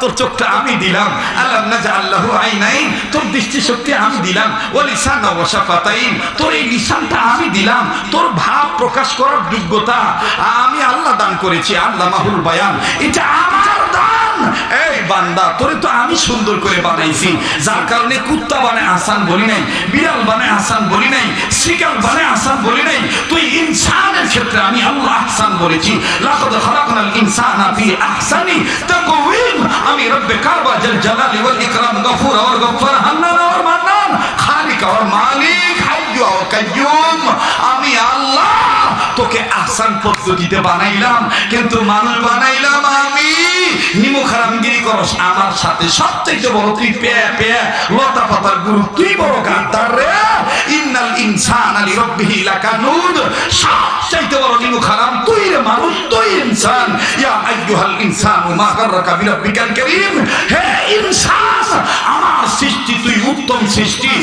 তোর চোখটা আমি দিলাম। আল্লাহ আল্লাহ আইনাইন, তোর দৃষ্টিশক্তি আমি দিলাম। ও লিসান অবসাফাতাইন তোর এই লিসানটা আমি দিলাম। তোর ভাব প্রকাশ করার যোগ্যতা আমি আল্লাহ দান করেছি আল্লাহ মাহুল বায়ান। এটা আমার আমি সুন্দর করে বানাইছি। যার কারণে কুত্তা খালিক মালিক আমি আল্লাহ তোকে আহসান পদ্ধতিতে বানাইলাম, কিন্তু মানুষ বানাইলাম আমি। নিমু খারামগিরি করস, আমার সাথে সবচেয়ে বড় তুই পেয়ে পেয়ে লতা পাতার গুরু, তুই বড় গাদ্দার রে। ইন্নাল ইনসান আলি রব্বিহি লাকানুদ সবচেয়ে বড় নিমু খারাম, তুই রে মানুষ, তুই ইনসান। ইয়া আইয়ুহাল ইনসানু মা বিরাব্বিকাল হে ইনসান, আমার সৃষ্টি, তুই উত্তম সৃষ্টি।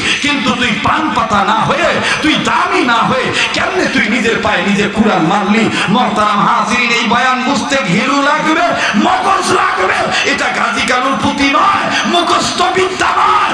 কিন্তু তুই পান পাতা না হয়ে, তুই দামি না হয়ে, কেমনে তুই নিজের পায়ে নিজে কুরআন মানলি মহতারাম হাজির এই বয়ান বুঝতে ঘেরু লাগবে, মগজ লাগবে। এটা গাজী কানুর পুঁতি নয়, মুখস্থ বিদ্যা নয়।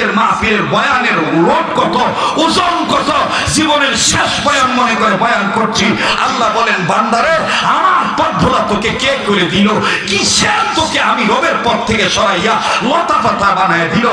আজকের মাহফিলের বয়ানের লোড কত, ওজন কত, জীবনের শেষ বয়ান মনে করে বয়ান করছি। আল্লাহ বলেন, বান্দারে, আমার পথ তোকে কে করে দিল? কিসের তোকে আমি রবের পথ থেকে সরাইয়া লতা পাতা বানায় দিল?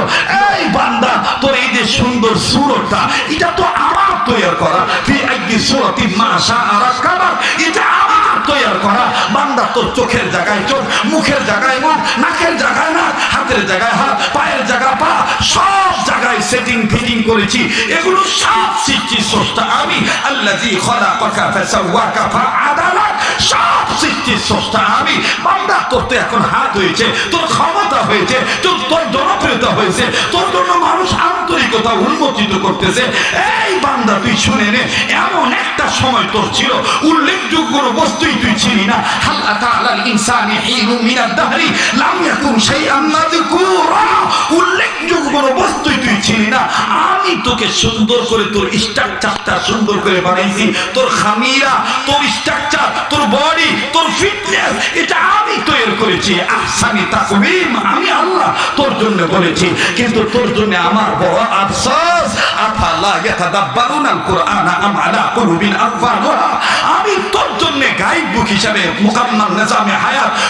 এই বান্দা, তোর এই যে সুন্দর সুরটা, এটা তো আমার তৈরি করা। তুই একদিন সুরতি মাসা আর কাবার এটা আমার তৈরি করা। বান্দা, তোর চোখের জায়গায় চোখ, মুখের জায়গায় মুখ, নাকের জায়গায় নাক, হাতের জায়গায় হাত, পায়ের জায়গায় পা সব জায়গায় সেটিং ফিটিং করেছি। এগুলো সব আমি আল্লাজি খলা পাকা ফেসাওয়াকা ফা আদালাত সব আমি বান্দা এখন হাত হয়েছে, তোর ক্ষমতা হয়েছে, তোর তোর জনপ্রিয়তা হয়েছে, তোর জন্য মানুষ আন্তরিকতা উন্মোচিত করতেছে। এই বান্দা, তুই শুনে নে, এমন একটা সময় তোর ছিল। উল্লেখযোগ্য কোনো বস্তুই তুই ছিলি না। হাল আতা ইনসানি হিনু মিনাদ দাহরি লাম শাইআন উল্লেখযোগ্য না, আমি তোকে সুন্দর করে তোর স্ট্রাকচারটা সুন্দর করে বানাইছি। তোর খামিরা, তোর স্ট্রাকচার তোর বডি তোর ফিটনেস এটা আমি তৈরি করেছি। আসামি তাকবিম আমি আল্লাহ তোর জন্য বলেছি। কিন্তু তোর জন্য আমার বড় আফসোস। আম তোর জন্য গাইড বুক হিসাবে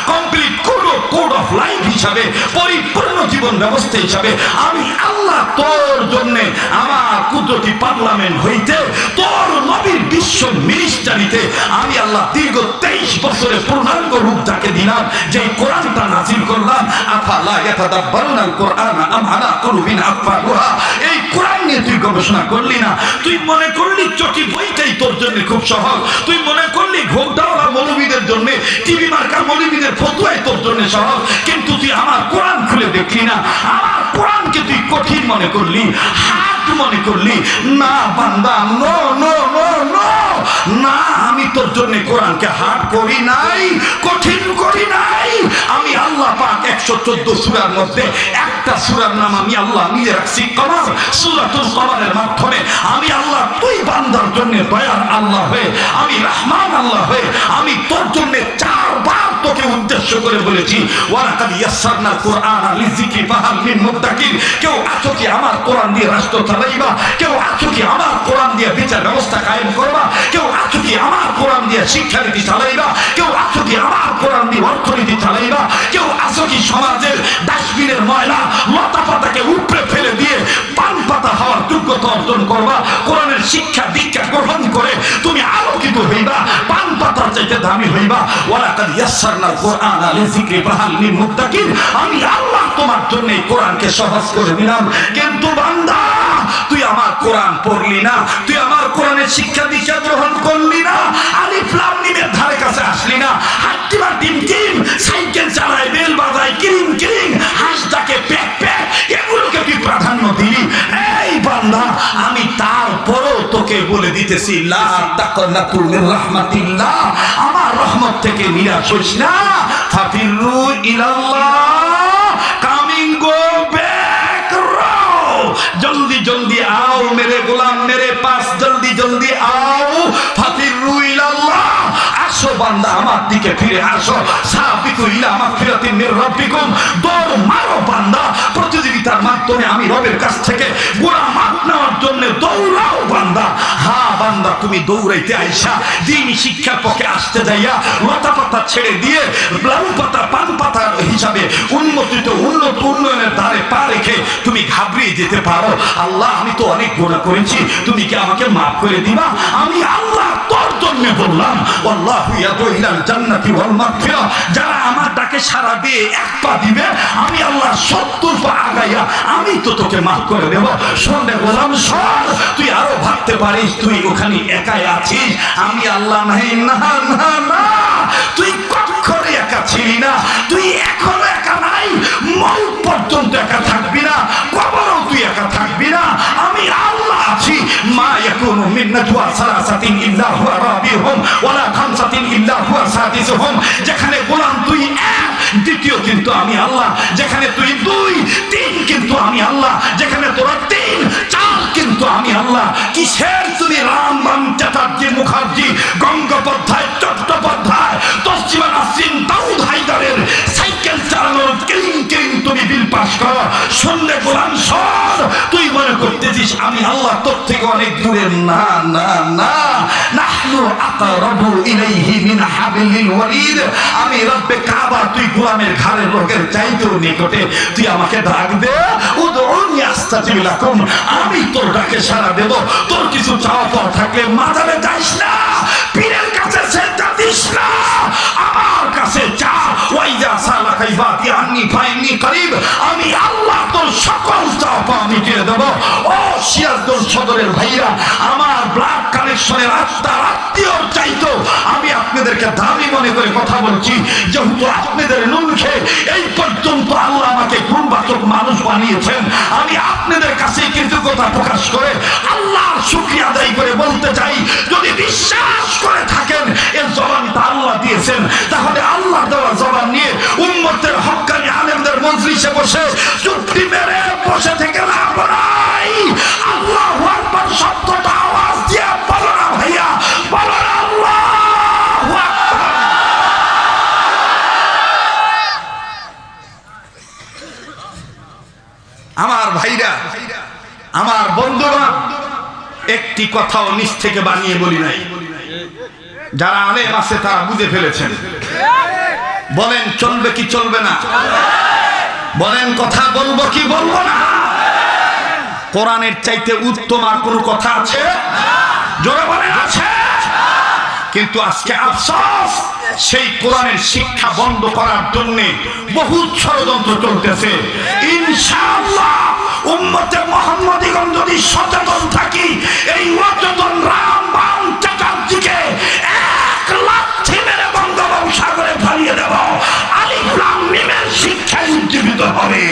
complete code code of life হিসাবে, পরিপূর্ণ জীবন ব্যবস্থা হিসাবে, আমি আল্লাহ তোর জন্য আমার কুদরতি পার্লামেন্ট হইতে তোর নবীর বিশ্ব মিনিস্টারিতে আমি আল্লাহ দীর্ঘ তেইশ বছরের পূর্ণাঙ্গ রূপ যাকে দিলাম যে কোরআনটা নাজিল করলাম আফালা ইয়াতাদাব্বারুনাল কুরআনা আম আলা কুলুবিন আকফালুহা এই কোরআন নিয়ে তুই গবেষণা করলি না, তুই মনে করলি চটি বইটাই তোর জন্য খুব সহজ, তুই মনে করলি ঘোমটাওয়ালা মৌলবীদের জন্য, টিভি মার্কা মৌলবীদের ফতুয়াই তোর জন্য সহজ, কিন্তু তুই আমার কোরআন খুলে দেখলি না, আমার কোরআনকে তুই কঠিন মনে করলি, হাত মনে করলি, না বান্দা নো নো না, আমি তোর জন্য কোরআনকে হাট করি নাই, কঠিন করি নাই। আমি আল্লাহ পাক একশো চোদ্দ সুরার মধ্যে একটা সুরার নাম আমি আল্লাহ নিজে রাখছি, কমার, সুরাতুল কমারের মাধ্যমে। আমি আল্লাহ তুই বান্দার জন্য দয়ার আল্লাহ হয়ে, আমি রহমান আল্লাহ হয়ে, আমি তোর জন্য চারবার তোকে উদ্দেশ্য করে বলেছি, ওয়ালাকাদ ইয়াসসারনা কুরআন লিযিকরি ফাহাল মিন কেউ আছো কি আমার কোরআন দিয়ে রাষ্ট্র চালাইবা? কেউ আছো কি আমার কোরআন দিয়ে বিচার শিক্ষানীতি চালাইবা, কেউ আছো কি আমার কোরআন দিয়ে অর্থনীতি চালাইবা, কেউ আছো কি সমাজের ডাস্টবিনের ময়লা লতা পাতাকে উপড়ে ফেলে দিয়ে পান পাতা হওয়ার যোগ্যতা অর্জন করবা, কোরআনের শিক্ষা দীক্ষা গ্রহণ করে তুমি আলোকিত হইবা, পান পাতার চাইতে দামি হইবা। ওয়ালাকাদ ইয়াসসারনাল কুরআন লিযিকরি ফাহাল মিন মুত্তাকিন। আমি আল্লাহ তোমার জন্য কোরআনকে সহজ করে দিলাম। কিন্তু বান্দা, তুই আমার কোরআন পড়লি না, তুই আমার কোরআনের শিক্ষা দীক্ষা গ্রহণ তোকে বলে দিতেছি আমার রহমত থেকে নিরাশ হইস না। কামিং গো জলদি জলদি আও, মেরে গোলাম, মেরে পাস। জলদি জলদি আও। ফাতির রুইলাল্লাহ আসো বান্দা, আমার দিকে ফিরে আসো। সাবিকু ইলা মাগফিরাতিন মির রাব্বিকুম। দৌড় মারো বান্দা। প্রতিযোগিতার মাধ্যমে আমি রবের কাছ থেকে গুনাহ মাফ নেওয়ার জন্য দৌড়াও বান্দা। হ্যাঁ বান্দা, তুমি দৌড়াইতে আইসা দিন শিক্ষার পক্ষে আসতে যাইয়া লতা পাতা ছেড়ে দিয়ে লাউ পাতা, পান পাতা হিসাবে উন্নতিত উন্নত উন্নয়নের ধারে পা রেখে তুমি ঘাবড়িয়ে যেতে পারো। আল্লাহ, আমি তো অনেক গুণা করেছি। তুমি কি আমাকে মাফ করে দিবা? আমি আল্লাহ তোর জন্য বললাম আল্লাহু ইয়াদু ইলাল এক পা দিবে, আমি আল্লাহ সত্তর পা আগাইয়া আমি তো তোকে মাফ করে দেব। শুনে বললাম, সর, তুই আরও ভাবতে পারিস, তুই ওখানে একাই আছিস। আমি আল্লাহ নাই, না না না তুই নাজওয়া সালাসাতিন ইল্লা হুয়া রাবিহুম, ওয়ালা খামসাতিন ইল্লা হুয়া সাদিসুহুম। যেখানে গোলাম তুই এক, দ্বিতীয় কিন্তু আমি আল্লাহ। যেখানে তুই দুই, তিন কিন্তু আমি আল্লাহ। যেখানে তোরা তিন, চার কিন্তু আমি আল্লাহ। কিসের তুমি রাম বাম চ্যাটার্জি, মুখার্জি, গঙ্গোপাধ্যায়, চট্টোপাধ্যায় দাউদ সাইকেল চালানোর কিলিং কিলিং তুমি বিল পাস করো। শুনলে গোলাম মনে করতেছিস আমি আল্লাহ তোর থেকে অনেক দূরে। না না না। নাহনু আকরাবু ইলাইহি মিন হাবিলিল আমি রব্বে কাবা, তুই গোলামের ঘাড়ের লোকের চাইতেও নিকটে। তুই আমাকে ডাক দে, উদউনি আস্তাজিব আমি তোর ডাকে সাড়া দেব। তোর কিছু চাওয়া থাকলে মাজারে যাইস না। পীরের কাছে দিস না। করিব আমি আল্লাহ আমি আমার চাইতো আমি আপনাদেরকে দাবি মনে করে কথা বলছি, যেহেতু আপনাদের নুন খেয়ে এই পর্যন্ত আল্লাহ আমাকে গুণবাচক মানুষ বানিয়েছেন। আমি আপনাদের কাছে কৃতজ্ঞতা প্রকাশ করে আল্লাহর শুক্রিয়া আদায় করে বলতে চাই, যদি বিশ্বাস করে থাকেন এর জবানটা আল্লাহ দিয়েছেন। তাহলে আল্লাহ দেওয়া জবান নিয়ে উম্মতের হকানি আলেমদের মজলিসে বসে চুক্তি মেরে বসে থেকে লাভ নাই। আমার ভাইরা, আমার বন্ধুগণ একটি কথাও নিচ থেকে বানিয়ে বলি নাই। যারা আলেম আছে, তারা বুঝে ফেলেছেন। বলেন, চলবে কি চলবে না? বলেন, কথা বলব কি বলব না? কোরআনের চাইতে উত্তম আর কোনো কথা আছে? জোরে বলেন, আছে। কিন্তু আজকে আফসোস সেই কোরআনের শিক্ষা বন্ধ করার জন্য বহু ষড়যন্ত্র চলতেছে। ইনশাআল্লাহ উম্মতে মোহাম্মদীগণ যদি সচেতন থাকি, এই অচেতন রাম বাম চ্যাটার্জিকে এক লাথি মেরে বঙ্গোপসাগরে ফালিয়ে দেব। আলিফ মিমের শিক্ষায় উজ্জীবিত হবে।